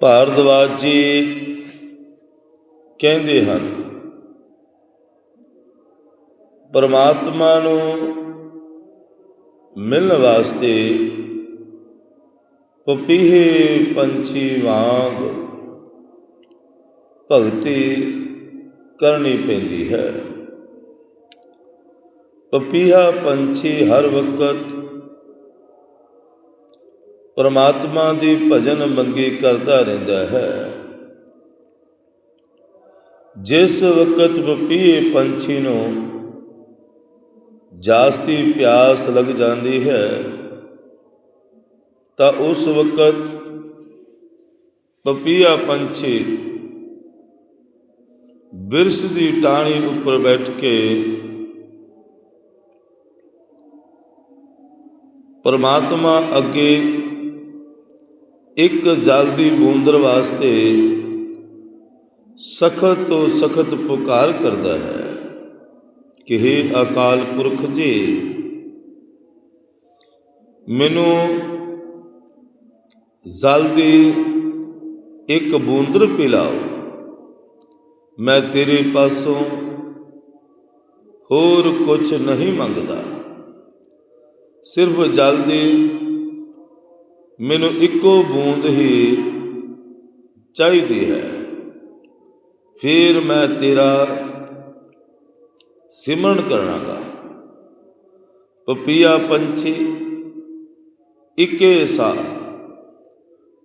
ਭਾਰਦਵਾਜ ਜੀ ਕਹਿੰਦੇ ਹਨ, ਪਰਮਾਤਮਾ ਨੂੰ ਮਿਲਣ ਵਾਸਤੇ ਪਪੀਹੇ ਪੰਛੀ ਵਾਂਗ ਭਗਤੀ ਕਰਨੀ ਪੈਂਦੀ ਹੈ। ਪਪੀਹਾ ਪੰਛੀ ਹਰ ਵਕਤ ਪਰਮਾਤਮਾ ਦੀ ਭਜਨ ਮੰਗੀ ਕਰਦਾ ਰਹਿੰਦਾ ਹੈ। ਜਿਸ ਵਕਤ ਪਪੀਹੇ ਪੰਛੀ ਨੂੰ ਜਾਸਤੀ ਪਿਆਸ ਲੱਗ ਜਾਂਦੀ ਹੈ, ਤਾਂ ਉਸ ਵਕਤ ਪਪੀਆ ਪੰਛੀ ਬਿਰਸ ਦੀ ਟਾਹਣੀ ਉੱਪਰ ਬੈਠ ਕੇ ਪਰਮਾਤਮਾ ਅੱਗੇ ਇੱਕ ਜਲ ਦੀ ਬੂੰਦਰ ਵਾਸਤੇ ਸਖਤ ਤੋਂ ਸਖਤ ਪੁਕਾਰ ਕਰਦਾ ਹੈ। ਕਿ हे ਅਕਾਲ ਪੁਰਖ ਜੀ, ਮੈਨੂੰ ਜਲ ਦੀ ਇੱਕ ਬੂੰਦਰ ਪਿਲਾਓ। ਮੈਂ ਤੇਰੇ ਪਾਸੋਂ ਹੋਰ ਕੁਝ ਨਹੀਂ ਮੰਗਦਾ। ਸਿਰਫ ਜਲ ਦੀ ਮੈਨੂੰ ਇੱਕੋ ਬੂੰਦ ਹੀ ਚਾਹੀਦੀ ਹੈ। ਫਿਰ ਮੈਂ ਤੇਰਾ ਸਿਮਰਨ ਕਰਾਂਗਾ ਪਪੀਆ ਪੰਛੀ ਇੱਕੇ ਸਾ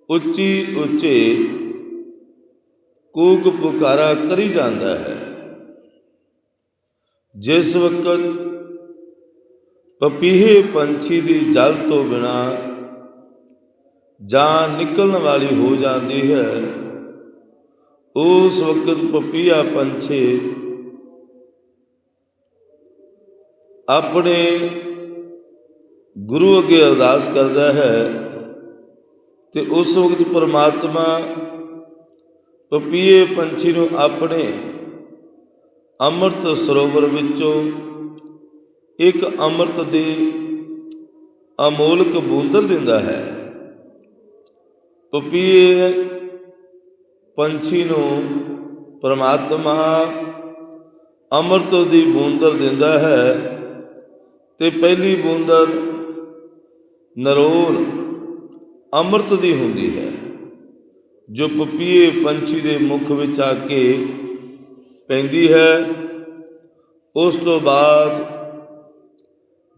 ਉੱਚੀ ਉੱਚੇ ਕੂਕ ਪੁਕਾਰਾ ਕਰੀ ਜਾਂਦਾ ਹੈ। ਜਿਸ ਵਕਤ ਪਪੀਹੇ ਪੰਛੀ ਦੀ ਜਲ ਤੋਂ ਬਿਨਾ ਜਾਂ ਨਿਕਲਣ ਵਾਲੀ ਹੋ ਜਾਂਦੀ ਹੈ। ਉਸ ਵਕਤ ਪਪੀਆ ਪੰਛੀ ਆਪਣੇ ਗੁਰੂ ਅੱਗੇ ਅਰਦਾਸ ਕਰਦਾ ਹੈ ਤੇ ਉਸ ਵਕਤ ਪਰਮਾਤਮਾ ਪਪੀਏ ਪੰਛੀ ਨੂੰ ਆਪਣੇ ਅੰਮ੍ਰਿਤ ਸਰੋਵਰ ਵਿੱਚੋਂ ਇੱਕ ਅੰਮ੍ਰਿਤ ਦੇ ਅਮੋਲਕ ਬੂੰਦਰ ਦਿੰਦਾ ਹੈ। ਪਪੀਏ ਪੰਛੀ ਨੂੰ ਪਰਮਾਤਮਾ ਅੰਮ੍ਰਿਤ ਦੀ ਬੂੰਦਰ ਦਿੰਦਾ ਹੈ ਤੇ ਪਹਿਲੀ ਬੂੰਦਰ ਨਰੋਲ ਅੰਮ੍ਰਿਤ ਦੀ ਹੁੰਦੀ ਹੈ ਜੋ ਪਪੀਏ ਪੰਛੀ ਦੇ ਮੁਖ ਵਿੱਚ ਆ ਕੇ ਪੈਂਦੀ ਹੈ ਉਸ ਤੋਂ ਬਾਅਦ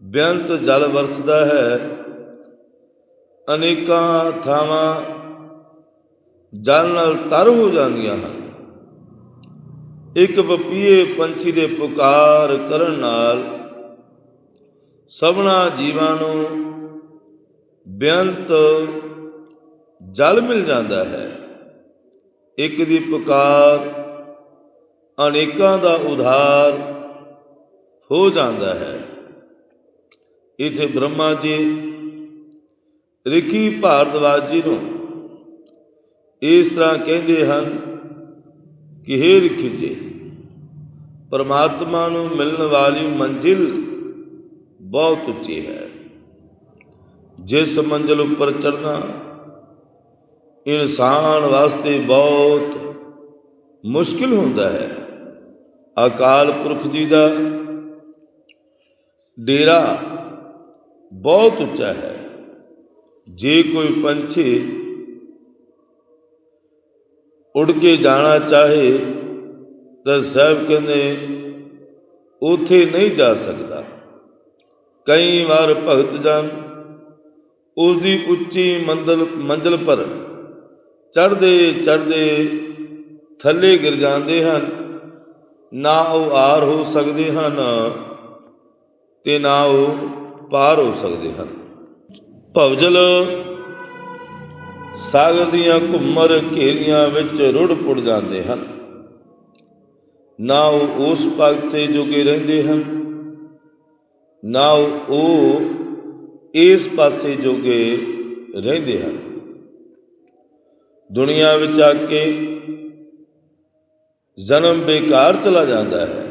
ਬੇਅੰਤ ਜਲ ਵਰਸਦਾ ਹੈ ਅਨੇਕਾਂ ਥਾਵਾਂ ਜਲ ਨਾਲ ਤਰ ਹੋ ਜਾਂਦੀਆਂ ਹਨ। ਇੱਕ ਪਪੀਏ ਪੰਛੀ ਦੇ ਪੁਕਾਰ ਕਰਨ ਨਾਲ ਸਭਨਾ ਜੀਵਾਂ ਨੂੰ ਬੇਅੰਤ ਜਲ ਮਿਲ ਜਾਂਦਾ ਹੈ। ਇੱਕ ਦੀ ਪੁਕਾਰ ਅਨੇਕਾਂ ਦਾ ਉਧਾਰ ਹੋ ਜਾਂਦਾ ਹੈ। ਇਥੇ ਬ੍ਰਹਮਾ ਜੀ ਰਿਕੀ ਭਾਰਦਵਾਜ ਜੀ ਨੂੰ ਇਸ ਤਰ੍ਹਾਂ ਕਹਿੰਦੇ ਹਨ ਕਿ हे ਰਿਖੀ ਪਰਮਾਤਮਾ ਨੂੰ ਮਿਲਣ ਵਾਲੀ ਮੰਜ਼ਿਲ ਬਹੁਤ ਉੱਚੀ ਹੈ। ਜਿਸ ਮੰਜ਼ਿਲ ਉੱਪਰ ਚੜਨਾ ਇਨਸਾਨ ਵਾਸਤੇ ਬਹੁਤ ਮੁਸ਼ਕਿਲ ਹੁੰਦਾ ਹੈ। ਅਕਾਲ ਪੁਰਖ ਜੀ ਦਾ ਡੇਰਾ ਬਹੁਤ ਉੱਚਾ ਹੈ। ਜੇ ਕੋਈ ਪੰਛੀ ਉੱਡ ਕੇ ਜਾਣਾ ਚਾਹੇ, ਤਾਂ ਸਾਹਿਬ ਕਹਿੰਦੇ, ਉਥੇ ਨਹੀਂ ਜਾ ਸਕਦਾ। ਕਈ ਵਾਰ ਭਗਤ ਜਨ ਉਸ ਦੀ ਉੱਚੀ ਮੰਜ਼ਲ ਮੰਜ਼ਲ ਪਰ ਚੜਦੇ ਚੜਦੇ ਥੱਲੇ ਗਿਰ ਜਾਂਦੇ ਹਨ। ਨਾ ਉਹ ਆਰ ਹੋ ਸਕਦੇ ਹਨ ਤੇ ਨਾ ਉਹ ਪਾਰ ਹੋ ਸਕਦੇ ਹਨ। ਭਵਜਲ ਸਾਗਰ ਦੀਆਂ ਘੁੰਮਰ ਘੇਰੀਆਂ ਵਿੱਚ ਰੁੜ ਪੁੜ ਜਾਂਦੇ ਹਨ। ਨਾ ਉਹ ਉਸ ਪਾਸੇ ਜੋਗੇ ਰਹਿੰਦੇ ਹਨ, ਨਾ ਉਹ ਇਸ ਪਾਸੇ ਜੋਗੇ ਰਹਿੰਦੇ ਹਨ। ਦੁਨੀਆ ਵਿੱਚ ਆ ਕੇ ਜਨਮ ਬੇਕਾਰ ਚਲਾ ਜਾਂਦਾ ਹੈ।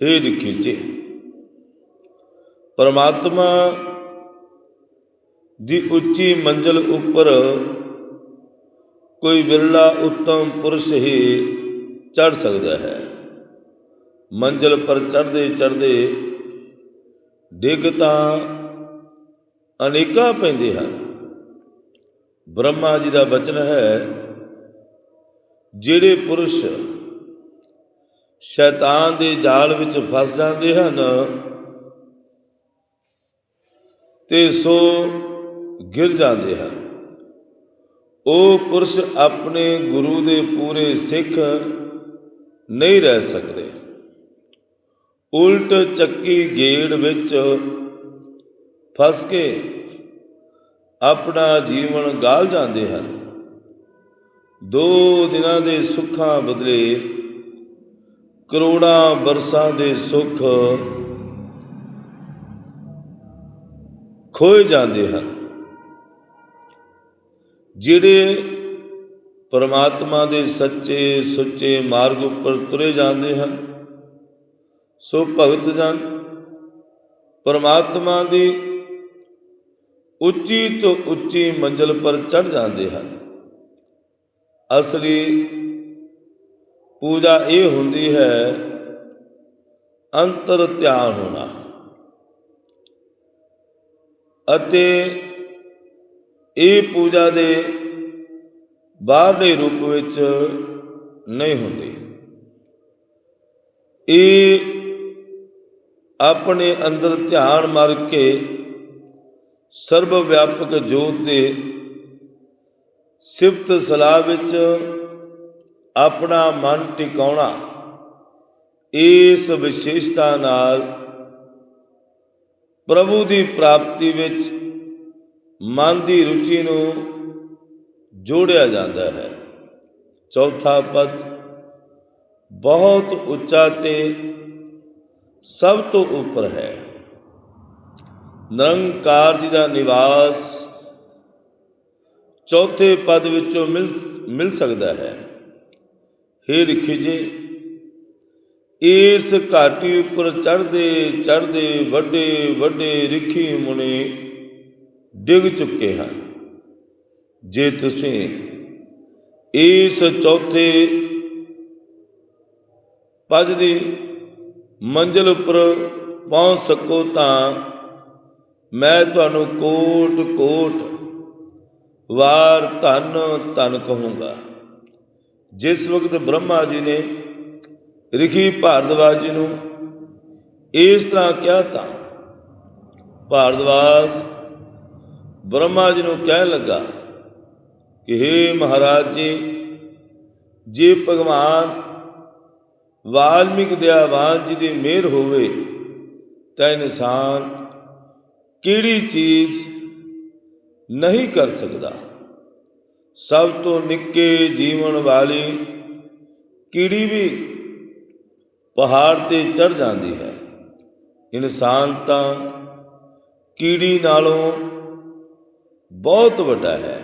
हे ਰਿਖੀ ਪਰਮਾਤਮਾ ਦੀ ਉੱਚੀ ਮੰਜ਼ਲ ਉੱਪਰ ਕੋਈ ਵਿਰਲਾ ਉੱਤਮ ਪੁਰਸ਼ ਹੀ ਚੜ ਸਕਦਾ ਹੈ। ਮੰਜ਼ਲ ਪਰ ਚੜਦੇ ਚੜਦੇ ਡਿੱਗ ਤਾਂ ਅਨੇਕਾਂ ਪੈਂਦੇ ਹਨ। ਬ੍ਰਹਮਾ ਜੀ ਦਾ ਬਚਨ ਹੈ, ਜਿਹੜੇ ਪੁਰਸ਼ ਸ਼ੈਤਾਨ ਦੇ ਜਾਲ ਵਿੱਚ ਫਸ ਜਾਂਦੇ ਹਨ, ਤੇ ਸੋ ਗਿਰ ਜਾਂਦੇ ਹਨ। ਉਹ ਪੁਰਸ਼ ਆਪਣੇ ਗੁਰੂ ਦੇ ਪੂਰੇ ਸਿੱਖ ਨਹੀਂ ਰਹਿ ਸਕਦੇ। ਉਲਟ ਚੱਕੀ ਗੇੜ ਵਿੱਚ ਫਸ ਕੇ ਆਪਣਾ ਜੀਵਨ ਗਾਲ ਜਾਂਦੇ ਹਨ। ਦੋ ਦਿਨਾਂ ਦੇ ਸੁੱਖਾਂ ਬਦਲੇ ਕਰੋੜਾਂ ਬਰਸਾਂ ਦੇ ਸੁੱਖ ਖੋਏ ਜਾਂਦੇ ਹਨ। ਜਿਹੜੇ ਪਰਮਾਤਮਾ ਦੇ ਸੱਚੇ ਸੁੱਚੇ ਮਾਰਗ ਉੱਪਰ ਤੁਰੇ ਜਾਂਦੇ ਹਨ, ਸੋ ਭਗਤ ਜਨ, ਪਰਮਾਤਮਾ ਦੀ ਉੱਚੀ ਤੋਂ ਉੱਚੀ ਮੰਜ਼ਲ ਪਰ ਚੜ ਜਾਂਦੇ ਹਨ। ਅਸਲੀ ਪੂਜਾ ਇਹ ਹੁੰਦੀ ਹੈ, ਅੰਤਰ ਧਿਆਨ ਹੋਣਾ ਅਤੇ ਇਹ ਪੂਜਾ ਦੇ ਬਾਹਰਲੇ ਰੂਪ ਵਿੱਚ ਨਹੀਂ ਹੁੰਦੀ। ਇਹ ਆਪਣੇ ਅੰਦਰ ਧਿਆਨ ਮਾਰ ਕੇ ਸਰਬ ਵਿਆਪਕ ਜੋਤ ਦੇ ਸਿਫਤ ਸਲਾਹ ਵਿੱਚ ਆਪਣਾ ਮਨ ਟਿਕਾਉਣਾ, ਇਸ ਵਿਸ਼ੇਸ਼ਤਾ ਨਾਲ ਪ੍ਰਭੂ ਦੀ ਪ੍ਰਾਪਤੀ ਵਿੱਚ ਮਨ ਦੀ ਰੁਚੀ ਨੂੰ ਜੋੜਿਆ ਜਾਂਦਾ ਹੈ। ਚੌਥਾ ਪਦ, ਬਹੁਤ ਉੱਚਾ ਤੇ ਸਭ ਤੋਂ ਉੱਪਰ ਹੈ। ਨਿਰੰਕਾਰ ਜੀ ਦਾ ਨਿਵਾਸ ਚੌਥੇ ਪਦ ਵਿੱਚੋਂ ਮਿਲ ਮਿਲ ਸਕਦਾ ਹੈ। ਹੇ ਰਿਖੀ ਜੀ, ਇਸ ਘਾਟੀ ਉੱਪਰ ਚੜਦੇ ਚੜਦੇ ਵੱਡੇ ਵੱਡੇ ਰਿਖੀ ਮੁਨੀ ਡਿੱਗ ਚੁੱਕੇ ਹਨ। ਜੇ ਤੁਸੀਂ ਇਸ ਚੌਥੇ ਪਦ ਦੀ ਮੰਜ਼ਲ ਉੱਪਰ ਪਹੁੰਚ ਸਕੋ ਤਾਂ ਮੈਂ ਤੁਹਾਨੂੰ ਕੋਟ ਕੋਟ ਵਾਰ ਧੰਨ ਧੰਨ ਕਹੂੰਗਾ। ਜਿਸ ਵਕਤ ਬ੍ਰਹਮਾ ਜੀ ਨੇ ਰਿਖੀ ਭਾਰਦਵਾਜ ਜੀ ਨੂੰ ਇਸ ਤਰ੍ਹਾਂ ਕਿਹਾ ਤਾਂ ਭਾਰਦਵਾਜ ਬ੍ਰਹਮਾ ਜੀ ਨੂੰ ਕਹਿਣ ਲੱਗਾ ਕਿ हे ਮਹਾਰਾਜ ਜੀ, ਜੇ ਭਗਵਾਨ ਵਾਲਮੀਕ ਦਿਆਵਾਨ ਜੀ ਦੀ ਮਿਹਰ ਹੋਵੇ, ਤਾਂ ਇਨਸਾਨ ਕਿਹੜੀ ਚੀਜ਼ ਨਹੀਂ ਕਰ ਸਕਦਾ? ਸਭ ਤੋਂ ਨਿੱਕੇ ਜੀਵਨ ਵਾਲੀ ਕੀੜੀ ਵੀ ਪਹਾੜ ਤੇ ਚੜ ਜਾਂਦੀ ਹੈ। ਇਨਸਾਨ ਤਾਂ ਕੀੜੀ ਨਾਲੋਂ ਬਹੁਤ ਵੱਡਾ ਹੈ।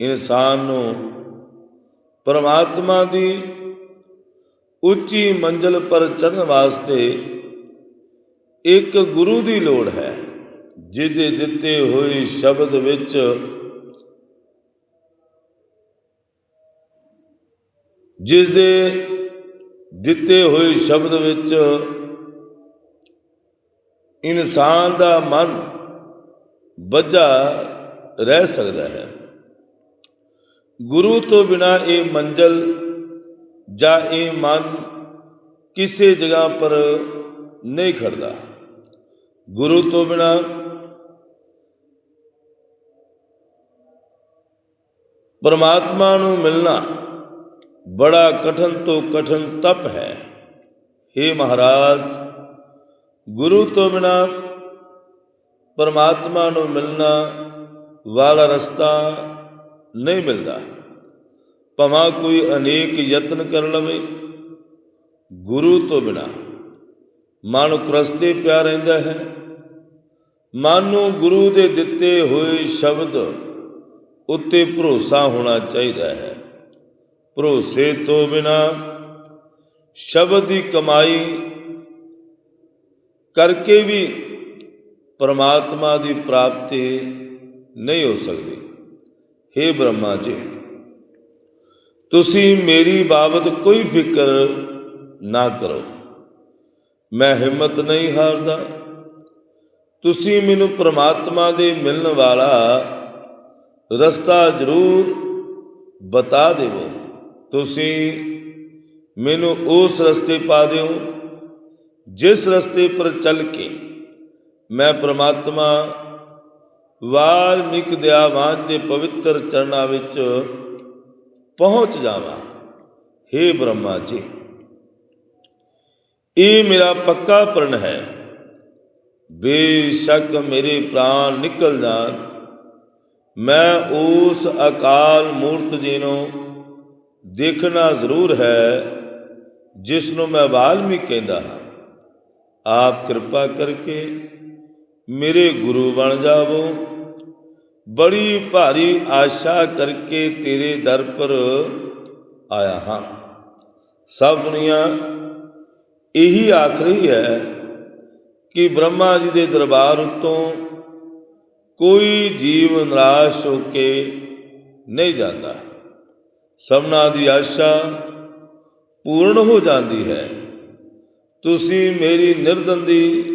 ਇਨਸਾਨ ਨੂੰ ਪਰਮਾਤਮਾ ਦੀ ਉੱਚੀ ਮੰਜ਼ਲ ਪਰ ਚੜ੍ਹਨ ਵਾਸਤੇ ਇੱਕ ਗੁਰੂ ਦੀ ਲੋੜ ਹੈ, ਜਿਹਦੇ ਦਿੱਤੇ ਹੋਏ ਸ਼ਬਦ ਵਿੱਚ ਜਿਸ ਦੇ ਦਿੱਤੇ ਹੋਏ ਸ਼ਬਦ ਵਿੱਚ ਇਨਸਾਨ ਦਾ ਮਨ ਬੱਝਾ ਰਹਿ ਸਕਦਾ ਹੈ। ਗੁਰੂ ਤੋਂ ਬਿਨਾ ਇਹ ਮੰਜ਼ਲ ਜਾਂ ਇਹ ਮਨ ਕਿਸੇ ਜਗ੍ਹਾ ਪਰ ਨਹੀਂ ਖੜਦਾ। ਗੁਰੂ ਤੋਂ ਬਿਨਾ ਪਰਮਾਤਮਾ ਨੂੰ ਮਿਲਣਾ ਬੜਾ ਕਠਨ ਤੋਂ ਕਠਨ ਤਪ ਹੈ। हे ਮਹਾਰਾਜ, ਗੁਰੂ ਤੋਂ ਬਿਨਾ ਪਰਮਾਤਮਾ ਨੂੰ ਮਿਲਣਾ ਵਾਲਾ ਰਸਤਾ ਨਹੀਂ ਮਿਲਦਾ। ਭਮਾ ਕੋਈ ਅਨੇਕ ਯਤਨ ਕਰ ਲਵੇ, ਗੁਰੂ ਤੋਂ ਬਿਨਾ ਮਨ ਕੁਰਸਤੇ ਪਿਆ ਰਹਿੰਦਾ ਹੈ। ਮਨ ਨੂੰ ਗੁਰੂ ਦੇ ਦਿੱਤੇ ਹੋਏ ਸ਼ਬਦ ਉੱਤੇ ਭਰੋਸਾ ਹੋਣਾ ਚਾਹੀਦਾ ਹੈ। ਭਰੋਸੇ ਤੋਂ ਬਿਨਾ ਸ਼ਬਦ ਦੀ ਕਮਾਈ ਕਰਕੇ ਵੀ ਪਰਮਾਤਮਾ ਦੀ ਪ੍ਰਾਪਤੀ ਨਹੀਂ ਹੋ ਸਕਦੀ। हे ਬ੍ਰਹਮਾ ਜੀ, ਤੁਸੀਂ ਮੇਰੀ ਬਾਬਤ ਕੋਈ ਫਿਕਰ ਨਾ ਕਰੋ। ਮੈਂ ਹਿੰਮਤ ਨਹੀਂ ਹਾਰਦਾ। ਤੁਸੀਂ ਮੈਨੂੰ ਪ੍ਰਮਾਤਮਾ ਦੇ ਮਿਲਣ ਵਾਲਾ ਰਸਤਾ ਜ਼ਰੂਰ ਬਤਾ ਦੇਵੋ। ਤੁਸੀਂ ਮੈਨੂੰ ਉਸ ਰਸਤੇ ਪਾ ਦਿਓ, ਜਿਸ ਰਸਤੇ ਪਰ ਚੱਲ ਕੇ ਮੈਂ ਪ੍ਰਮਾਤਮਾ ਵਾਲਮੀਕ ਦਿਆਵਾਨ ਦੇ ਪਵਿੱਤਰ ਚਰਨਾਂ ਵਿੱਚ ਪਹੁੰਚ ਜਾਵਾਂ। हे ਬ੍ਰਹਮਾ ਜੀ, ਇਹ ਮੇਰਾ ਪੱਕਾ ਪ੍ਰਣ ਹੈ। ਬੇਸ਼ੱਕ ਮੇਰੇ ਪ੍ਰਾਣ ਨਿਕਲ ਜਾਣ। ਮੈਂ ਉਸ ਅਕਾਲ ਮੂਰਤ ਜੀ ਨੂੰ ਦੇਖਣਾ ਜ਼ਰੂਰ ਹੈ ਜਿਸ ਨੂੰ ਮੈਂ ਵਾਲਮੀਕ ਕਹਿੰਦਾ ਹਾਂ। ਆਪ ਕਿਰਪਾ ਕਰਕੇ ਮੇਰੇ ਗੁਰੂ ਬਣ ਜਾਵੋ। ਬੜੀ ਭਾਰੀ ਆਸ਼ਾ ਕਰਕੇ ਤੇਰੇ ਦਰ ਪਰ ਆਇਆ ਹਾਂ। ਸਭ ਦੁਨੀਆ ਇਹੀ ਆਖ ਰਹੀ ਹੈ ਕਿ ਬ੍ਰਹਮਾ ਜੀ ਦੇ ਦਰਬਾਰ ਉੱਤੋਂ ਕੋਈ ਜੀਵ ਨਿਰਾਸ਼ ਹੋ ਕੇ ਨਹੀਂ ਜਾਂਦਾ। ਸਭਨਾ ਦੀ ਆਸ਼ਾ ਪੂਰਨ ਹੋ ਜਾਂਦੀ ਹੈ। ਤੁਸੀਂ ਮੇਰੀ ਨਿਰਦੰਦੀ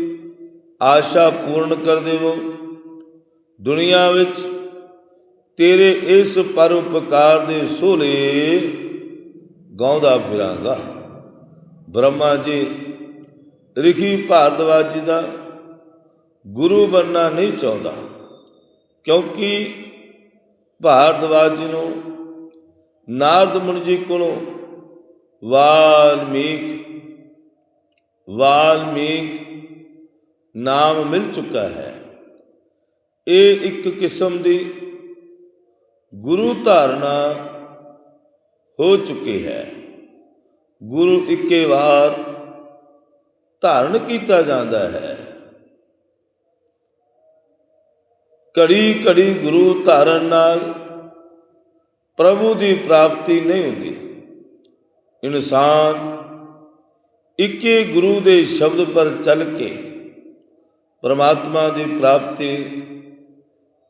ਆਸ਼ਾ ਪੂਰਨ ਕਰ ਦੇਵੋ। ਦੁਨੀਆ ਵਿੱਚ ਤੇਰੇ ਇਸ ਪਰਉਪਕਾਰ ਦੇ ਸੋਲੇ ਗਾਉਂਦਾ ਫਿਰਾਂਗਾ। ਬ੍ਰਹਮਾ ਜੀ, ਰਿਖੀ ਭਾਰਦਵਾਜ ਜੀ ਦਾ ਗੁਰੂ ਬਣਨਾ ਨਹੀਂ ਚਾਹੁੰਦਾ, ਕਿਉਂਕਿ ਭਾਰਦਵਾਜ ਜੀ ਨੂੰ ਨਾਰਦ ਮੁਨੀ ਜੀ ਕੋਲੋਂ ਵਾਲਮੀਕ ਵਾਲਮੀਕ ਨਾਮ ਮਿਲ ਚੁੱਕਾ ਹੈ। ਇਹ ਇੱਕ ਕਿਸਮ ਦੀ ਗੁਰੂ ਧਾਰਨਾ ਹੋ ਚੁੱਕੀ ਹੈ। ਗੁਰੂ ਇੱਕੇ ਵਾਰ ਧਾਰਨ ਕੀਤਾ ਜਾਂਦਾ ਹੈ। ਘੜੀ ਘੜੀ ਗੁਰੂ ਧਾਰਨ ਨਾਲ ਪ੍ਰਭੂ ਦੀ ਪ੍ਰਾਪਤੀ ਨਹੀਂ ਹੁੰਦੀ। ਇਨਸਾਨ ਇੱਕੇ ਗੁਰੂ ਦੇ ਸ਼ਬਦ ਪਰ ਚੱਲ ਕੇ ਪਰਮਾਤਮਾ ਦੀ ਪ੍ਰਾਪਤੀ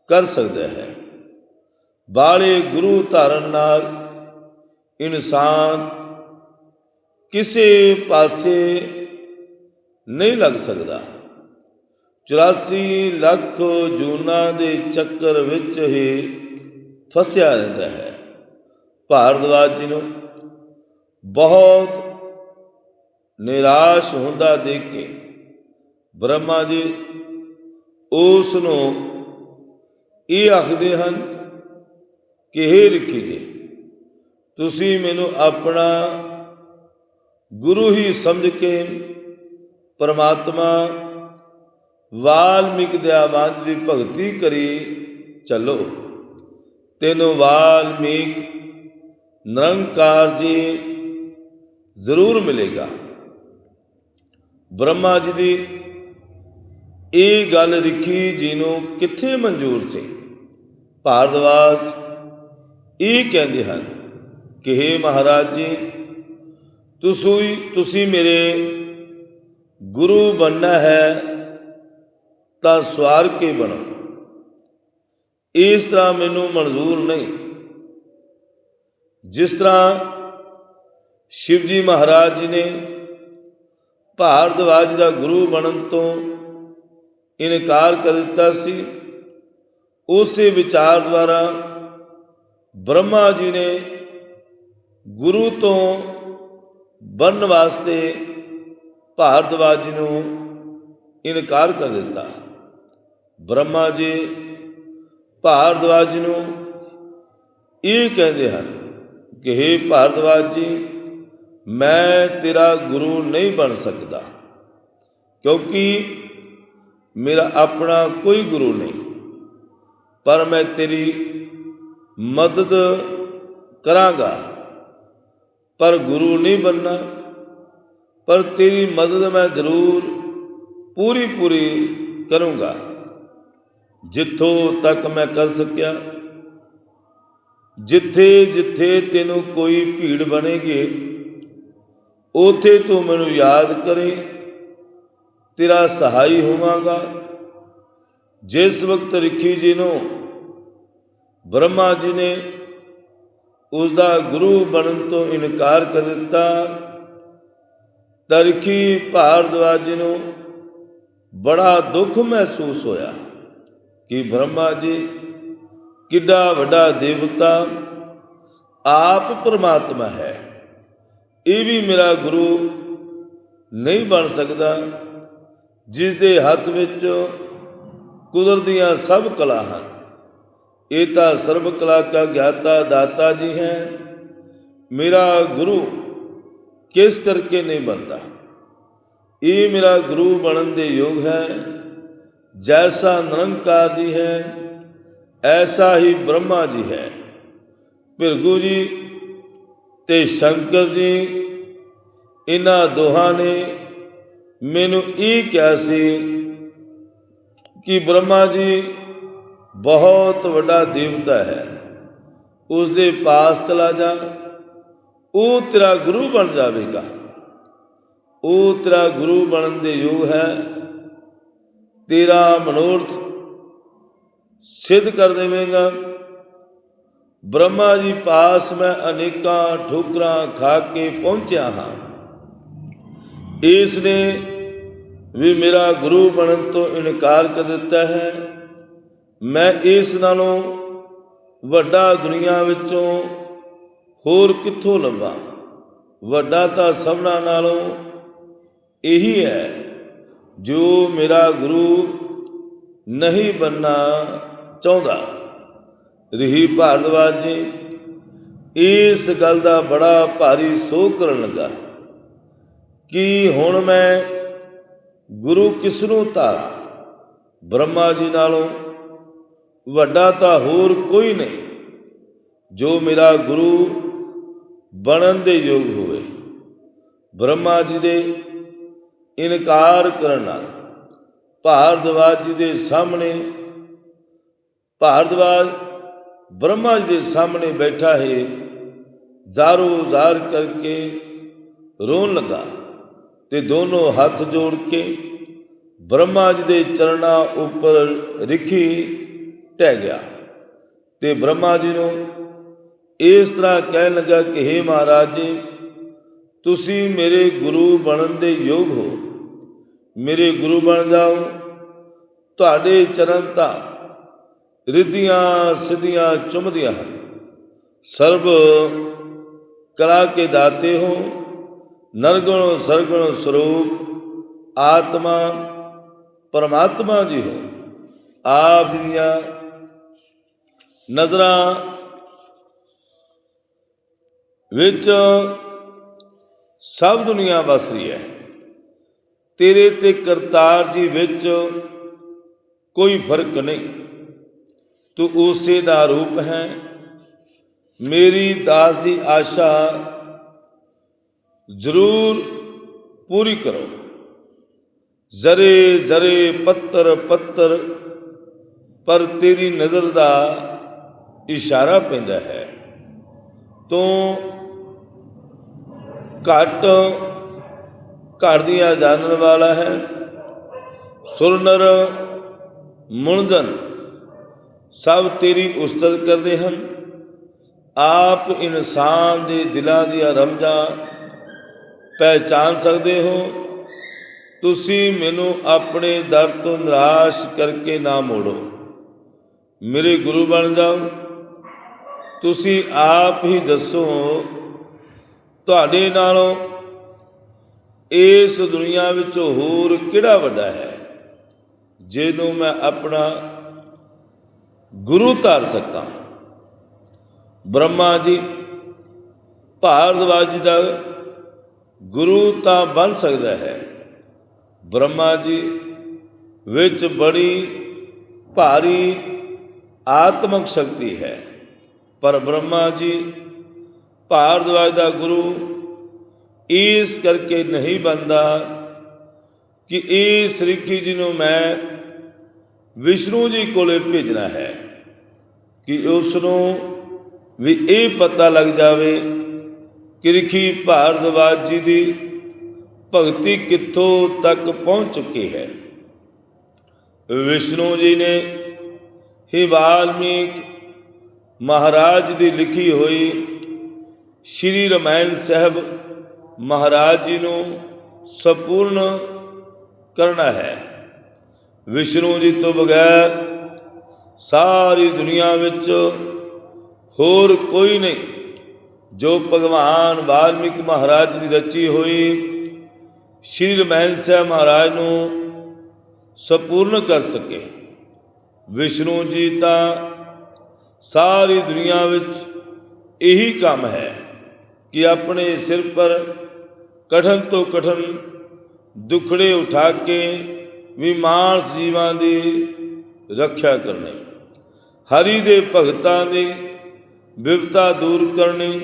ਕਰ ਸਕਦਾ ਹੈ। ਬਾਲੇ ਗੁਰੂ ਧਾਰਨ ਨਾਲ ਇਨਸਾਨ ਕਿਸੇ ਪਾਸੇ ਨਹੀਂ ਲੱਗ ਸਕਦਾ। 84 ਲੱਖ ਜੂਨਾਂ ਦੇ ਚੱਕਰ ਵਿੱਚ ਹੀ ਫਸਿਆ ਰਹਿੰਦਾ ਹੈ। ਭਾਰਦਵਾਜ ਜੀ ਨੂੰ ਬਹੁਤ ਨਿਰਾਸ਼ ਹੁੰਦਾ ਦੇਖ ਕੇ ਬ੍ਰਹਮਾ ਜੀ ਉਸ ਨੂੰ ਇਹ ਆਖਦੇ ਹਨ ਕਿ हे ਰਿਖੀ ਜੀ, ਤੁਸੀਂ ਮੈਨੂੰ ਆਪਣਾ ਗੁਰੂ ਹੀ ਸਮਝ ਕੇ ਪਰਮਾਤਮਾ ਵਾਲਮੀਕ ਦਿਆਵਾਨ ਦੀ ਭਗਤੀ ਕਰੀ ਚੱਲੋ। ਤੈਨੂੰ ਵਾਲਮੀਕ ਨਿਰੰਕਾਰ ਜੀ ਜ਼ਰੂਰ ਮਿਲੇਗਾ। ਬ੍ਰਹਮਾ ਜੀ ਦੀ ਇਹ ਗੱਲ ਰਿਖੀ ਜੀ ਨੂੰ ਕਿੱਥੇ ਮਨਜ਼ੂਰ ਸੀ? ਭਾਰਦਵਾਜ ਇਹ ਕਹਿੰਦੇ ਹਨ ਕਿ हे ਮਹਾਰਾਜ ਜੀ, ਤੁਸੀਂ ਤੁਸੀਂ ਮੇਰੇ ਗੁਰੂ ਬਣਨਾ ਹੈ, ਤਾਂ ਸਵਾਰ ਕੇ ਬਣੋ। ਇਸ ਤਰ੍ਹਾਂ ਮੈਨੂੰ ਮਨਜ਼ੂਰ ਨਹੀਂ। ਜਿਸ ਤਰ੍ਹਾਂ ਸ਼ਿਵਜੀ ਮਹਾਰਾਜ ਜੀ ਨੇ ਭਾਰਦਵਾਜ ਦਾ ਗੁਰੂ ਬਣਨ ਤੋਂ ਇਨਕਾਰ ਕਰ ਦਿੱਤਾ ਸੀ। ਉਸੇ ਵਿਚਾਰ ਦੁਆਰਾ ਬ੍ਰਹਮਾ ਜੀ ਨੇ ਗੁਰੂ ਤੋਂ ਬਣਨ ਵਾਸਤੇ ਭਾਰਦਵਾਜ ਜੀ ਨੂੰ ਇਨਕਾਰ ਕਰ ਦਿੱਤਾ। ਬ੍ਰਹਮਾ ਜੀ ਭਾਰਦਵਾਜ ਜੀ ਨੂੰ ਇਹ ਕਹਿੰਦੇ ਹਨ ਕਿ हे ਭਾਰਦਵਾਜ ਜੀ, ਮੈਂ ਤੇਰਾ ਗੁਰੂ ਨਹੀਂ ਬਣ ਸਕਦਾ, ਕਿਉਂਕਿ ਮੇਰਾ ਆਪਣਾ ਕੋਈ ਗੁਰੂ ਨਹੀਂ, ਪਰ ਮੈਂ ਤੇਰੀ ਮਦਦ ਕਰਾਂਗਾ। ਪਰ ਗੁਰੂ ਨਹੀਂ ਬਣਨਾ, ਪਰ ਤੇਰੀ ਮਦਦ ਮੈਂ ਜ਼ਰੂਰ ਪੂਰੀ ਪੂਰੀ ਕਰੂੰਗਾ। ਜਿੱਥੋਂ ਤੱਕ ਮੈਂ ਕਰ ਸਕਿਆ ਜਿੱਥੇ ਜਿੱਥੇ ਤੈਨੂੰ ਕੋਈ ਭੀੜ ਬਣੇਗੀ, ਉਥੇ ਤੂੰ ਮੈਨੂੰ ਯਾਦ ਕਰੇ। ਤੇਰਾ ਸਹਾਈ ਹੋਵਾਂਗਾ। ਜਿਸ ਵਕਤ ਰਿਖੀ ਜੀ ਨੂੰ ਬ੍ਰਹਮਾ ਜੀ ਨੇ ਉਸ ਦਾ ਗੁਰੂ ਬਣਨ ਤੋਂ ਇਨਕਾਰ ਕਰ ਦਿੱਤਾ ਤਰਖੀ ਭਾਰਦਵਾਜ ਜੀ ਨੂੰ ਬੜਾ ਦੁੱਖ ਮਹਿਸੂਸ ਹੋਇਆ ਕਿ ਬ੍ਰਹਮਾ ਜੀ ਕਿੱਡਾ ਵੱਡਾ ਦੇਵਤਾ ਆਪ ਪਰਮਾਤਮਾ ਹੈ। ਇਹ ਵੀ ਮੇਰਾ ਗੁਰੂ ਨਹੀਂ ਬਣ ਸਕਦਾ। ਜਿਸ ਦੇ ਹੱਥ ਵਿੱਚ ਕੁਦਰਤ ਦੀਆਂ ਸਭ ਕਲਾ ਹਨ। ਇਹ ਤਾਂ ਸਰਬ ਕਲਾ ਕਾ ਗਿਆਤਾ ਦਾਤਾ ਜੀ ਹੈ। ਮੇਰਾ ਗੁਰੂ ਕਿਸ ਕਰਕੇ ਨਹੀਂ ਬਣਦਾ? ਇਹ ਮੇਰਾ ਗੁਰੂ ਬਣਨ ਦੇ ਯੋਗ ਹੈ। ਜੈਸਾ ਨਿਰੰਕਾਰ ਜੀ ਹੈ, ਐਸਾ ਹੀ ਬ੍ਰਹਮਾ ਜੀ ਹੈ। ਭਿਰਗੂ ਜੀ ਤੇ ਸ਼ੰਕਰ ਜੀ, ਇਹਨਾਂ ਦੋਹਾਂ ਨੇ ਮੈਨੂੰ ਇਹ ਕਿਹਾ ਸੀ ਕਿ ਬ੍ਰਹਮਾ ਜੀ ਬਹੁਤ ਵੱਡਾ ਦੇਵਤਾ ਹੈ। ਉਸ ਦੇ ਪਾਸ ਚਲਾ ਜਾ। ਉਹ ਤੇਰਾ ਗੁਰੂ ਬਣ ਜਾਵੇਗਾ। ਉਹ ਤੇਰਾ ਗੁਰੂ ਬਣਨ ਦੇ ਯੋਗ ਹੈ। ਤੇਰਾ ਮਨੋਰਥ ਸਿੱਧ ਕਰ ਦੇਵੇਗਾ। ਬ੍ਰਹਮਾ ਜੀ ਪਾਸ ਮੈਂ ਅਨੇਕਾਂ ਠੋਕਰਾਂ ਖਾ ਕੇ ਪਹੁੰਚਿਆ ਹਾਂ। ਇਸ ਨੇ ਵੀ ਮੇਰਾ ਗੁਰੂ ਬਣਨ ਤੋਂ ਇਨਕਾਰ ਕਰ ਦਿੱਤਾ ਹੈ। ਮੈਂ ਇਸ ਨਾਲੋਂ ਵੱਡਾ ਦੁਨੀਆ ਵਿੱਚੋਂ ਹੋਰ ਕਿੱਥੋਂ ਲੱਭਾਂ ਵੱਡਾ ਤਾਂ ਸਭਨਾ ਨਾਲੋਂ ਇਹੀ ਹੈ ਜੋ ਮੇਰਾ ਗੁਰੂ ਨਹੀਂ ਬੰਨਾ ਚਾਹੁੰਦਾ। ਰਹੀ ਭਾਰਦਵਾਜ ਜੀ, ਇਸ ਗੱਲ ਦਾ ਬੜਾ ਭਾਰੀ ਸੋਗ ਕਰਨ ਲੱਗਾ ਕਿ ਹੁਣ ਮੈਂ ਗੁਰੂ ਕਿਸ ਨੂੰ ਧਾਰਾਂ? ਬ੍ਰਹਮਾ ਜੀ ਨਾਲੋਂ ਵੱਡਾ ਤਾਂ ਹੋਰ ਕੋਈ ਨਹੀਂ। ਜੋ ਮੇਰਾ ਗੁਰੂ ਬਣਨ ਦੇ ਯੋਗ ਹੋਵੇ, ਬ੍ਰਹਮਾ ਜੀ ਦੇ ਇਨਕਾਰ ਕਰਨ ਨਾਲ, ਭਾਰਦਵਾਜ ਜੀ ਦੇ ਸਾਹਮਣੇ, ਭਾਰਦਵਾਜ ਬ੍ਰਹਮਾ ਜੀ ਦੇ ਸਾਹਮਣੇ ਬੈਠਾ ਹੈ ਜ਼ਾਰੋ ਜ਼ਾਰ ਕਰਕੇ ਰੋਣ ਲੱਗਾ। ਤੇ ਦੋਨੋਂ ਹੱਥ ਜੋੜ ਕੇ ਬ੍ਰਹਮਾ ਜੀ ਦੇ ਚਰਨਾਂ ਉੱਪਰ ਰਿਖੀ ਟਹਿ ਗਿਆ ਤੇ ਬ੍ਰਹਮਾ ਜੀ ਨੂੰ ਇਸ ਤਰ੍ਹਾਂ ਕਹਿਣ ਲੱਗਾ ਕਿ हे ਮਹਾਰਾਜ ਜੀ ਤੁਸੀਂ ਮੇਰੇ ਗੁਰੂ ਬਣਨ ਦੇ ਯੋਗ ਹੋ। ਮੇਰੇ ਗੁਰੂ ਬਣ ਜਾਓ। ਤੁਹਾਡੇ ਚਰਨ ਤਾਂ ਰਿੱਧੀਆਂ, ਸਿੱਧੀਆਂ, ਚੁੰਮਦੀਆਂ ਹਨ। ਸਰਬ ਕਲਾ ਕੇ ਦਾਤੇ ਹੋ। ਨਰਗੁਣ ਸਰਗੁਣ ਸਰੂਪ ਆਤਮਾ ਪਰਮਾਤਮਾ ਜੀ ਹੋ। ਆਪ ਦੀਆਂ ਨਜ਼ਰਾਂ ਵਿੱਚ ਸਭ ਦੁਨੀਆ ਵਸ ਰਹੀ ਹੈ। ਤੇਰੇ ਤੇ ਕਰਤਾਰ ਜੀ ਵਿੱਚ ਕੋਈ ਫ਼ਰਕ ਨਹੀਂ। ਤੂੰ ਉਸੇ ਦਾ ਰੂਪ ਹੈ। ਮੇਰੀ ਦਾਸ ਦੀ ਆਸ਼ਾ ਜ਼ਰੂਰ ਪੂਰੀ ਕਰੋ। ਜ਼ਰੇ ਜ਼ਰੇ ਪੱਤਰ ਪੱਤਰ, ਪਰ ਤੇਰੀ ਨਜ਼ਰ ਦਾ ਇਸ਼ਾਰਾ ਪੈਂਦਾ ਹੈ। ਤੂੰ ਘਟ ਘਰ ਦੀਆਂ ਜਾਣਨ ਵਾਲਾ ਹੈ। ਸੁਰਨਰ ਮੁਣਦਨ ਸਭ ਤੇਰੀ ਉਸਤਤ ਕਰਦੇ ਹਨ। ਆਪ ਇਨਸਾਨ ਦੇ ਦਿਲਾਂ ਦੀਆਂ ਰਮਜਾਂ ਪਹਿਚਾਨ ਸਕਦੇ ਹੋ? ਤੁਸੀਂ ਮੈਨੂੰ ਆਪਣੇ ਦਰ ਤੋਂ ਨਿਰਾਸ਼ ਕਰਕੇ ਨਾ ਮੋੜੋ। ਮੇਰੇ ਗੁਰੂ ਬਣ ਜਾਓ। ਤੁਸੀਂ ਆਪ ਹੀ ਦੱਸੋ, ਤੁਹਾਡੇ ਨਾਲੋਂ ਇਸ ਦੁਨੀਆ ਵਿੱਚ ਹੋਰ ਕਿਹੜਾ ਵੱਡਾ ਹੈ, ਜਿਹਨੂੰ ਮੈਂ ਆਪਣਾ ਗੁਰੂ ਧਾਰ ਸਕਾਂ? ਬ੍ਰਹਮਾ ਜੀ, ਭਾਰਦਵਾਜ ਜੀ ਦਾ ਗੁਰੂ ਤਾਂ ਬਣ ਸਕਦਾ ਹੈ। ਬ੍ਰਹਮਾ ਜੀ ਵਿੱਚ ਬੜੀ ਭਾਰੀ ਆਤਮਿਕ ਸ਼ਕਤੀ ਹੈ। ਪਰ ਬ੍ਰਹਮਾ ਜੀ ਭਾਰਦਵਾਜ ਦਾ ਗੁਰੂ ਇਸ ਕਰਕੇ ਨਹੀਂ ਬੰਦਾ ਕਿ ਇਹ ਸ੍ਰੀਕੀ ਜੀ ਨੂੰ ਮੈਂ ਵਿਸ਼ਨੂੰ ਜੀ ਕੋਲੇ ਭੇਜਣਾ ਹੈ ਕਿ ਉਸ ਨੂੰ ਵੀ ਇਹ ਪਤਾ ਲੱਗ ਜਾਵੇ ਕਿ ਰਖੀ ਭਾਰਦਵਾਜ ਜੀ ਦੀ ਭਗਤੀ ਕਿੱਥੋਂ ਤੱਕ ਪਹੁੰਚ ਚੁੱਕੀ ਹੈ? ਵਿਸ਼ਨੂੰ ਜੀ ਨੇ ਹੀ ਵਾਲਮੀਕ ਮਹਾਰਾਜ ਦੀ ਲਿਖੀ ਹੋਈ ਸ਼੍ਰੀ ਰਮਾਇਣ ਸਾਹਿਬ ਮਹਾਰਾਜ ਜੀ ਨੂੰ ਸੰਪੂਰਨ ਕਰਨਾ ਹੈ। ਵਿਸ਼ਨੂੰ ਜੀ ਤੋਂ ਬਗੈਰ ਸਾਰੀ ਦੁਨੀਆ ਵਿੱਚ ਹੋਰ ਕੋਈ ਨਹੀਂ। ਜੋ ਭਗਵਾਨ ਵਾਲਮੀਕ ਮਹਾਰਾਜ ਦੀ ਰਚੀ ਹੋਈ ਸ਼੍ਰੀ ਰਮਾਇਣ ਸਾਹਿਬ ਮਹਾਰਾਜ ਨੂੰ ਸੰਪੂਰਨ ਕਰ ਸਕੇ। ਵਿਸ਼ਨੂੰ ਜੀ ਤਾਂ ਸਾਰੀ ਦੁਨੀਆ ਵਿੱਚ ਇਹੀ ਕੰਮ ਹੈ ਕਿ ਆਪਣੇ ਸਿਰ ਪਰ ਕਠਨ ਤੋਂ ਕਠਨ ਦੁਖੜੇ ਉਠਾ ਕੇ ਵੀ ਮਾਨਸ ਜੀਵਾਂ ਦੀ ਰੱਖਿਆ ਕਰਨੀ, ਹਰੀ ਦੇ ਭਗਤਾਂ ਦੀ ਵਿਵਤਾ ਦੂਰ ਕਰਨੀ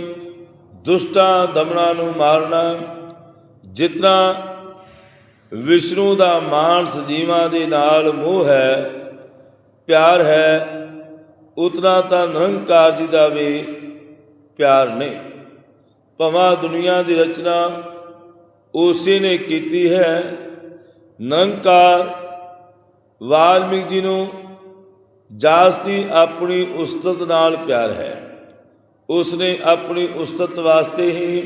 ਦੁਸ਼ਟਾਂ ਦਮਨਾਂ ਨੂੰ ਮਾਰਨਾ ਜਿਤਨਾ ਵਿਸ਼ਨੂੰ ਦਾ ਮਾਨਸ ਸਜੀਵਾਂ ਦੇ ਨਾਲ ਮੋਹ ਹੈ, ਪਿਆਰ ਹੈ, ਉਤਨਾ ਤਾਂ ਨਿਰੰਕਾਰ ਜੀ ਦਾ ਵੀ ਪਿਆਰ ਨਹੀਂ। ਭਵਾ ਦੁਨੀਆ ਦੀ ਰਚਨਾ ਉਸੇ ਨੇ ਕੀਤੀ ਹੈ। ਨਿਰੰਕਾਰ ਵਾਲਮੀਕ ਜੀ ਨੂੰ ਜਾਸਤੀ ਆਪਣੀ ਉਸਤਤ ਨਾਲ ਪਿਆਰ ਹੈ। ਉਸ ਨੇ ਆਪਣੀ ਉਸਤਤ ਵਾਸਤੇ ਹੀ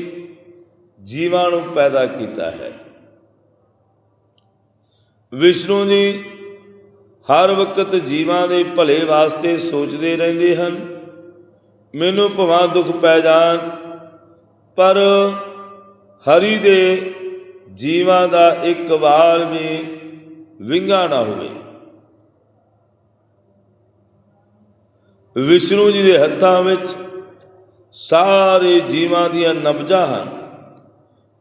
ਜੀਵਾਂ ਨੂੰ ਪੈਦਾ ਕੀਤਾ ਹੈ। ਵਿਸ਼ਨੂੰ ਜੀ ਹਰ ਵਕਤ ਜੀਵਾਂ ਦੇ ਭਲੇ ਵਾਸਤੇ ਸੋਚਦੇ ਰਹਿੰਦੇ ਹਨ। ਮੈਨੂੰ ਭਵਾਂ ਦੁੱਖ ਪੈ ਜਾਣ, ਪਰ ਹਰੀ ਦੇ ਜੀਵਾਂ ਦਾ ਇੱਕ ਵਾਰ ਵੀ ਵਿੰਗਾ ਨਾ ਹੋਵੇ। ਵਿਸ਼ਨੂੰ ਜੀ ਦੇ ਹੱਥਾਂ ਵਿੱਚ ਸਾਰੇ ਜੀਵਾਂ ਦੀਆਂ ਨਬਜਾਂ ਹਨ।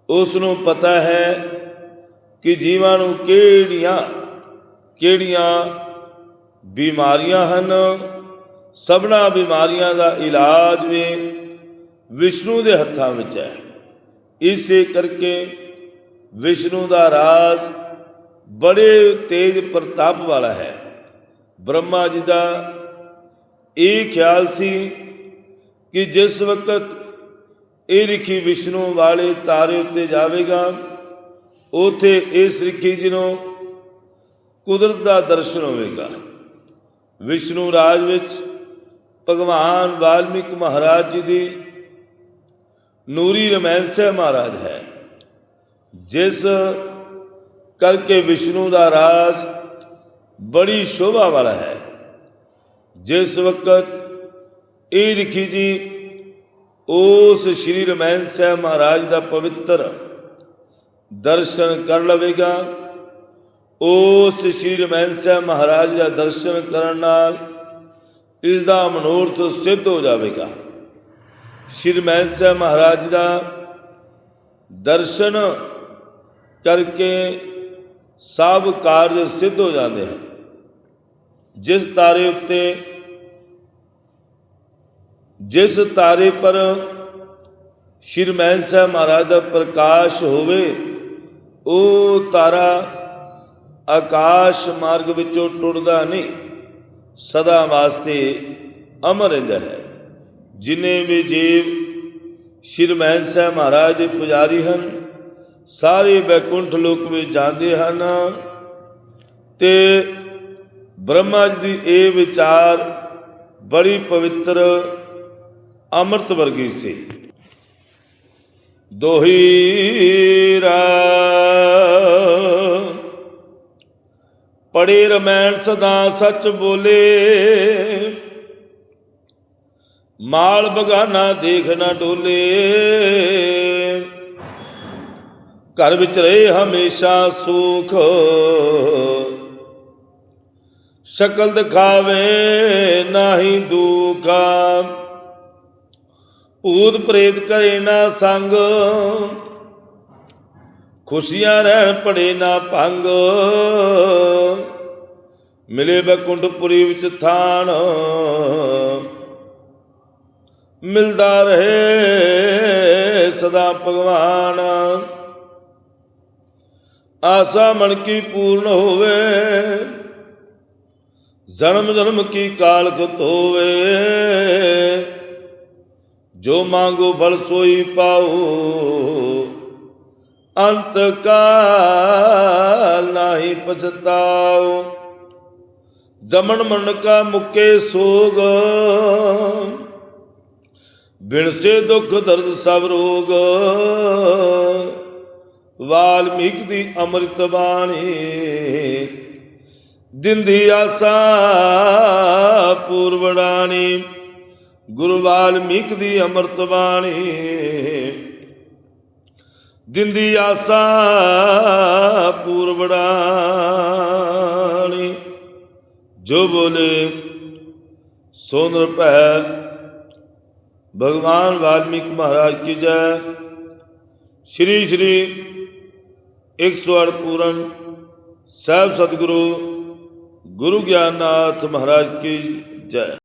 ਉਸ ਨੂੰ ਪਤਾ ਹੈ ਕਿ ਜੀਵਾਂ ਨੂੰ ਕਿਹੜੀਆਂ ਕਿਹੜੀਆਂ ਬਿਮਾਰੀਆਂ ਹਨ। ਸਭਨਾ ਬਿਮਾਰੀਆਂ ਦਾ ਇਲਾਜ ਵੀ ਵਿਸ਼ਨੂੰ ਦੇ ਹੱਥਾਂ ਵਿੱਚ ਹੈ। ਇਸੇ ਕਰਕੇ ਵਿਸ਼ਨੂੰ ਦਾ ਰਾਜ ਬੜੇ ਤੇਜ ਪ੍ਰਤਾਪ ਵਾਲਾ ਹੈ। ਬ੍ਰਹਮਾ ਜੀ ਦਾ ਇਹ ਖਿਆਲ ਸੀ ਕਿ ਜਿਸ ਵਕਤ ਇਹ ਰਿਖੀ ਵਿਸ਼ਨੂੰ ਵਾਲੇ ਤਾਰੇ ਉੱਤੇ ਜਾਵੇਗਾ, ਉਥੇ ਇਸ ਰਿਖੀ ਜੀ ਨੂੰ ਕੁਦਰਤ ਦਾ ਦਰਸ਼ਨ ਹੋਵੇਗਾ। ਵਿਸ਼ਨੂੰ ਰਾਜ ਵਿੱਚ ਭਗਵਾਨ ਵਾਲਮੀਕ ਮਹਾਰਾਜ ਜੀ ਦੀ ਨੂਰੀ ਰਮੈਨ ਸਾਹਿਬ ਮਹਾਰਾਜ ਹੈ, ਜਿਸ ਕਰਕੇ ਵਿਸ਼ਨੂੰ ਦਾ ਰਾਜ ਬੜੀ ਸ਼ੋਭਾ ਵਾਲਾ ਹੈ। ਜਿਸ ਵਕਤ ਇਹ ਰਿਖੀ ਜੀ, ਉਸ ਸ਼੍ਰੀ ਰਮੈਨ ਸਾਹਿਬ ਮਹਾਰਾਜ ਦਾ ਪਵਿੱਤਰ ਦਰਸ਼ਨ ਕਰ ਲਵੇਗਾ। ਉਸ ਸ਼੍ਰੀ ਰਮੈਨ ਸਾਹਿਬ ਮਹਾਰਾਜ ਦਾ ਦਰਸ਼ਨ ਕਰਨ ਨਾਲ ਇਸ ਦਾ ਮਨੋਰਥ ਸਿੱਧ ਹੋ ਜਾਵੇਗਾ। ਸ਼੍ਰੀ ਰਮੈਨ ਸਾਹਿਬ ਮਹਾਰਾਜ ਦਾ ਦਰਸ਼ਨ ਕਰਕੇ ਸਭ ਕਾਰਜ ਸਿੱਧ ਹੋ ਜਾਂਦੇ ਹਨ। ਜਿਸ ਤਾਰੇ ਉੱਤੇ ਜਿਸ ਤਾਰੇ ਪਰ ਸ਼੍ਰੀ ਰਮੈਨ ਸਾਹਿਬ ਮਹਾਰਾਜ ਦਾ ਪ੍ਰਕਾਸ਼ ਹੋਵੇ, ਉਹ ਤਾਰਾ ਆਕਾਸ਼ ਮਾਰਗ ਵਿੱਚੋਂ ਟੁੱਟਦਾ ਨਹੀਂ, ਸਦਾ ਵਾਸਤੇ ਅਮਰ ਰਹਿੰਦਾ ਹੈ। ਜਿਨੇ ਵੀ ਜੀਵ ਸ਼੍ਰੀ ਰਮੈਨ ਸਾਹਿਬ ਮਹਾਰਾਜ ਦੇ ਪੁਜਾਰੀ ਹਨ, ਸਾਰੇ ਬੈਕੁੰਠ ਲੋਕ ਵਿੱਚ ਜਾਂਦੇ ਹਨ ਤੇ ਬ੍ਰਹਮਾ ਜੀ ਦੀ ਇਹ ਵਿਚਾਰ ਬੜੀ ਪਵਿੱਤਰ ਅੰਮ੍ਰਿਤ ਵਰਗੀ ਸੀ। ਦੋਹੀਰਾ ਪੜੇ ਰਮੈਣ ਸਦਾ ਸੱਚ ਬੋਲੇ। ਮਾਲ ਬਗਾਨਾ ਦੇਖ ਨਾ ਡੋਲੇ। ਘਰ ਵਿੱਚ ਰਹੇ ਹਮੇਸ਼ਾ ਸੁਖ। ਸ਼ਕਲ ਦਿਖਾਵੇ ਨਾਹੀ ਦੁਖਾ। ਭੂਤ ਪ੍ਰੇਤ ਕਰੇ ਨਾ ਸੰਗ। ਖੁਸ਼ੀਆਂ ਰਹਿਣ ਪੜੇ ਨਾ ਭੰਗ। ਮਿਲੇ ਬਕੁੰਠਪੁਰੀ ਵਿੱਚ ਥਾਨ। ਮਿਲਦਾ ਰਹੇ ਸਦਾ ਭਗਵਾਨ। ਆਸਾ ਮਨ ਕੀ ਪੂਰਨ ਹੋਵੇ, ਜਨਮ ਜਨਮ ਕੀ ਕਾਲ ਕਤ ਹੋਵੇ। ਜੋ ਮੰਗੋ ਫਲ ਸੋਈ ਪਾਓ। ਅੰਤ ਕਾਲ ਨਹੀਂ ਪਛਤਾਓ। ਜਮਨ ਮਨ ਕਾ ਮੁਕੇ ਸੋਗ। ਬਿਨ ਦੁੱਖ ਦਰਦ ਸਭ ਰੋਗ। ਵਾਲਮੀਕ ਦੀ ਅੰਮ੍ਰਿਤ ਬਾਣੀ। ਦਿੰਦੀ ਆਸਾ ਪੂਰਵੜਾਣੀ ਗੁਰੂ ਵਾਲਮੀਕ ਦੀ ਅੰਮ੍ਰਿਤ ਬਾਣੀ। ਦਿੰਦੀ ਆਸਾ ਪੂਰਵੜਾਣੀ। ਜੋ ਬੋਲੇ, ਸੋ ਭੈ ਭਗਵਾਨ ਵਾਲਮੀਕ ਮਹਾਰਾਜ ਕੀ ਜੈ। ਸ਼੍ਰੀ ਸ਼੍ਰੀ 108 ਪੂਰਨ ਸਾਹਿਬ ਸਤਿਗੁਰੂ ਗੁਰੂ ਗਿਆਨਨਾਥ ਮਹਾਰਾਜ ਕੀ ਜੈ।